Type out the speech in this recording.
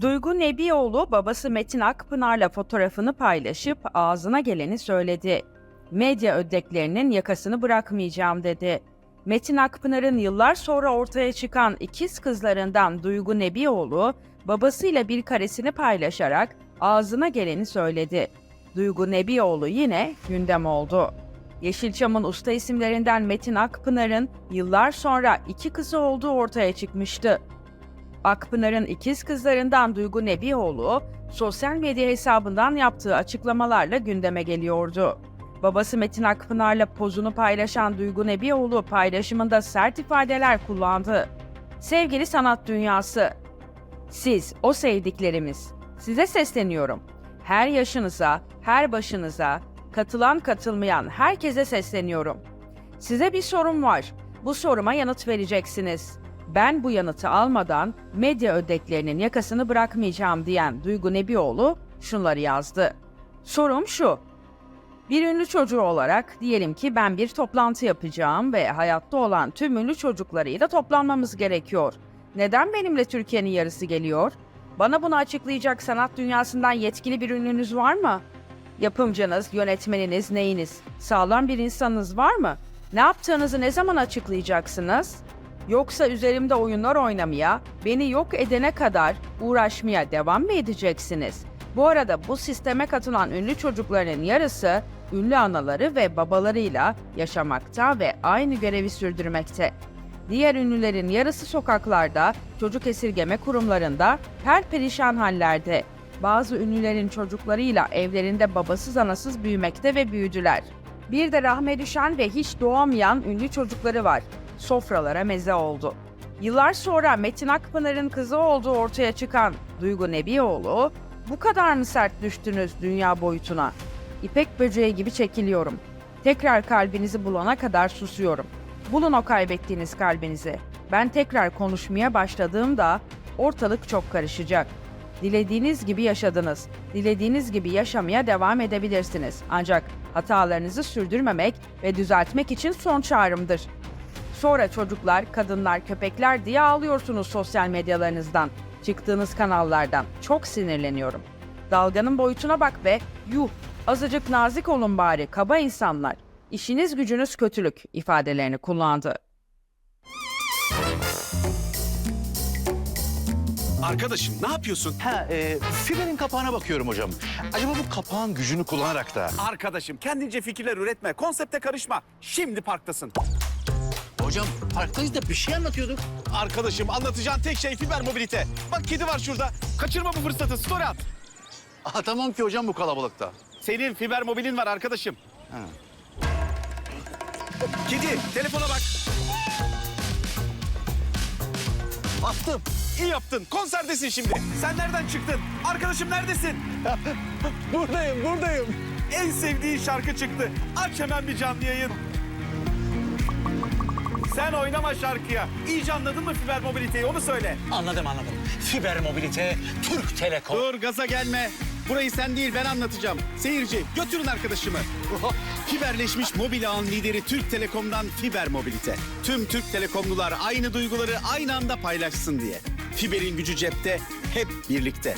Duygu Nebioğlu babası Metin Akpınar'la fotoğrafını paylaşıp ağzına geleni söyledi. Medya ödeklerinin yakasını bırakmayacağım dedi. Metin Akpınar'ın yıllar sonra ortaya çıkan ikiz kızlarından Duygu Nebioğlu babasıyla bir karesini paylaşarak ağzına geleni söyledi. Duygu Nebioğlu yine gündem oldu. Yeşilçam'ın usta isimlerinden Metin Akpınar'ın yıllar sonra iki kızı olduğu ortaya çıkmıştı. Akpınar'ın ikiz kızlarından Duygu Nebioğlu, sosyal medya hesabından yaptığı açıklamalarla gündeme geliyordu. Babası Metin Akpınar'la pozunu paylaşan Duygu Nebioğlu paylaşımında sert ifadeler kullandı. Sevgili sanat dünyası, siz o sevdiklerimiz, size sesleniyorum. Her yaşınıza, her başınıza, katılan katılmayan herkese sesleniyorum. Size bir sorum var. Bu soruma yanıt vereceksiniz. Ben bu yanıtı almadan medya ödeklerinin yakasını bırakmayacağım diyen Duygu Nebioğlu şunları yazdı. Sorum şu. Bir ünlü çocuğu olarak diyelim ki ben bir toplantı yapacağım ve hayatta olan tüm ünlü çocuklarıyla toplanmamız gerekiyor. Neden benimle Türkiye'nin yarısı geliyor? Bana bunu açıklayacak sanat dünyasından yetkili bir ünlünüz var mı? Yapımcınız, yönetmeniniz, neyiniz? Sağlam bir insanınız var mı? Ne yaptığınızı ne zaman açıklayacaksınız? Yoksa üzerimde oyunlar oynamaya, beni yok edene kadar uğraşmaya devam mı edeceksiniz? Bu arada bu sisteme katılan ünlü çocukların yarısı ünlü anaları ve babalarıyla yaşamakta ve aynı görevi sürdürmekte. Diğer ünlülerin yarısı sokaklarda, çocuk esirgeme kurumlarında, her perişan hallerde. Bazı ünlülerin çocuklarıyla evlerinde babasız anasız büyümekte ve büyüdüler. Bir de rahme düşen ve hiç doğamayan ünlü çocukları var. Sofralara meze oldu. Yıllar sonra Metin Akpınar'ın kızı olduğu ortaya çıkan Duygu Nebioğlu, bu kadar mı sert düştünüz dünya boyutuna? İpek böceği gibi çekiliyorum. Tekrar kalbinizi bulana kadar susuyorum. Bulun o kaybettiğiniz kalbinizi. Ben tekrar konuşmaya başladığımda ortalık çok karışacak. Dilediğiniz gibi yaşadınız. Dilediğiniz gibi yaşamaya devam edebilirsiniz. Ancak hatalarınızı sürdürmemek ve düzeltmek için son çağrımdır. Sonra çocuklar, kadınlar, köpekler diye ağlıyorsunuz sosyal medyalarınızdan, çıktığınız kanallardan. Çok sinirleniyorum. Dalganın boyutuna bak be. Yuh, azıcık nazik olun bari, kaba insanlar. İşiniz gücünüz kötülük ifadelerini kullandı. Arkadaşım ne yapıyorsun? Ha, e, fiberin kapağına bakıyorum hocam. Acaba bu kapağın gücünü kullanarak da... Arkadaşım kendince fikirler üretme. Konsepte karışma. Şimdi parktasın. Hocam parktayız da bir şey anlatıyorduk. Arkadaşım anlatacağın tek şey fiber mobilite. Bak kedi var şurada. Kaçırma bu fırsatı. Story at. Aa, tamam ki hocam bu kalabalıkta. Senin fiber mobilin var arkadaşım. Kedi telefona bak. Attım. İyi yaptın. Konserdesin şimdi. Sen nereden çıktın? Arkadaşım neredesin? Buradayım, buradayım. En sevdiğin şarkı çıktı. Aç hemen bir canlı yayın. Sen oynama şarkıya. İyice anladın mı fiber mobiliteyi onu söyle. Anladım anladım. Fiber mobilite Türk Telekom. Dur gaza gelme. Burayı sen değil ben anlatacağım. Seyirci götürün arkadaşımı. Fiberleşmiş mobil ağın lideri Türk Telekom'dan fiber mobilite. Tüm Türk Telekomlular aynı duyguları aynı anda paylaşsın diye. Fiberin gücü cepte, hep birlikte.